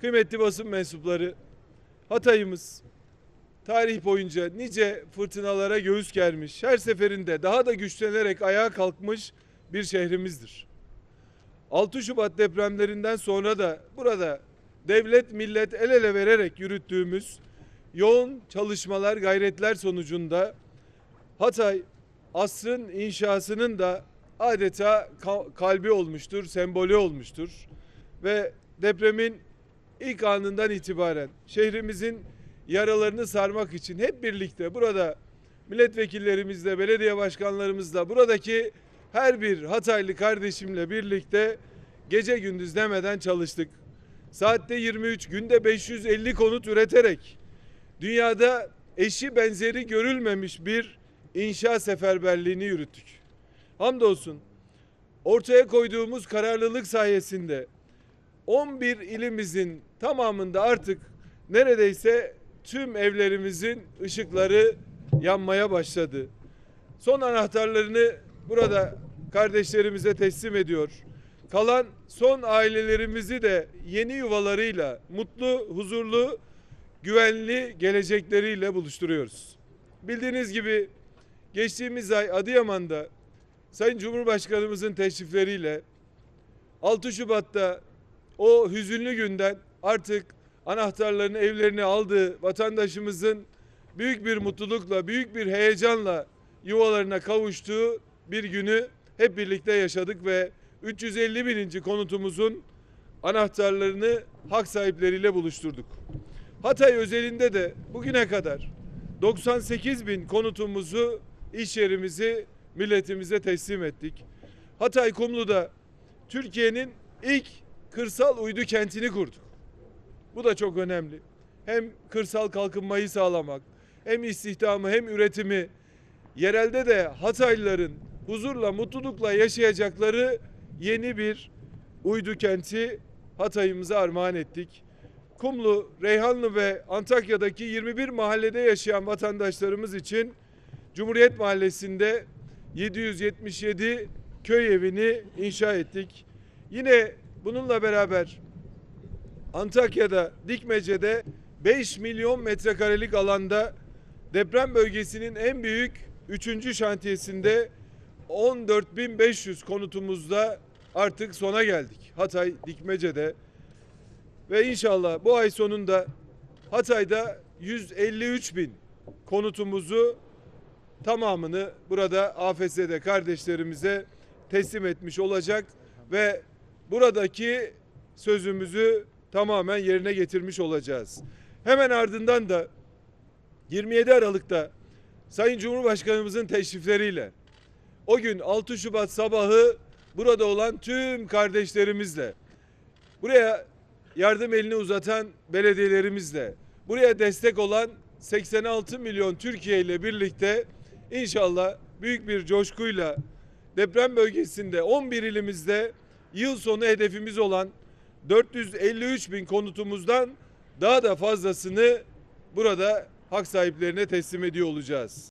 Kıymetli basın mensupları, Hatay'ımız tarih boyunca nice fırtınalara göğüs germiş, her seferinde daha da güçlenerek ayağa kalkmış bir şehrimizdir. 6 Şubat depremlerinden sonra da burada devlet millet el ele vererek yürüttüğümüz yoğun çalışmalar, gayretler sonucunda Hatay asrın inşasının da adeta ka- kalbi olmuştur, sembolü olmuştur. Ve depremin ilk anından itibaren şehrimizin yaralarını sarmak için hep birlikte burada milletvekillerimizle, belediye başkanlarımızla, buradaki her bir Hataylı kardeşimle birlikte gece gündüz demeden çalıştık. Saatte 23, günde 550 konut üreterek dünyada eşi benzeri görülmemiş bir inşa seferberliğini yürüttük. Hamdolsun ortaya koyduğumuz kararlılık sayesinde 11 ilimizin tamamında artık neredeyse tüm evlerimizin ışıkları yanmaya başladı. Son anahtarlarını burada kardeşlerimize teslim ediyor. Kalan son ailelerimizi de yeni yuvalarıyla mutlu, huzurlu, güvenli gelecekleriyle buluşturuyoruz. Bildiğiniz gibi geçtiğimiz ay Adıyaman'da Sayın Cumhurbaşkanımızın teşrifleriyle 6 Şubat'ta o hüzünlü günden artık anahtarlarını evlerine aldığı vatandaşımızın büyük bir mutlulukla, büyük bir heyecanla yuvalarına kavuştuğu bir günü hep birlikte yaşadık ve 350 bininci konutumuzun anahtarlarını hak sahipleriyle buluşturduk. Hatay özelinde de bugüne kadar 98 bin konutumuzu, iş yerimizi milletimize teslim ettik. Hatay Kumlu'da Türkiye'nin ilk kırsal uydu kentini kurduk. Bu da çok önemli. Hem kırsal kalkınmayı sağlamak, hem istihdamı hem üretimi yerelde de Hataylıların huzurla, mutlulukla yaşayacakları yeni bir uydu kenti Hatay'ımıza armağan ettik. Kumlu, Reyhanlı ve Antakya'daki 21 mahallede yaşayan vatandaşlarımız için Cumhuriyet Mahallesi'nde 777 köy evini inşa ettik. Yine bununla beraber Antakya'da, Dikmece'de 5 milyon metrekarelik alanda deprem bölgesinin en büyük 3. şantiyesinde 14.500 konutumuzda artık sona geldik. Hatay, Dikmece'de ve inşallah bu ay sonunda Hatay'da 153 bin konutumuzu tamamını burada AFS'de kardeşlerimize teslim etmiş olacak ve buradaki sözümüzü tamamen yerine getirmiş olacağız. Hemen ardından da 27 Aralık'ta Sayın Cumhurbaşkanımızın teşrifleriyle o gün 6 Şubat sabahı burada olan tüm kardeşlerimizle buraya yardım elini uzatan belediyelerimizle buraya destek olan 86 milyon Türkiye ile birlikte inşallah büyük bir coşkuyla deprem bölgesinde 11 ilimizde yıl sonu hedefimiz olan 453 bin konutumuzdan daha da fazlasını burada hak sahiplerine teslim ediyor olacağız.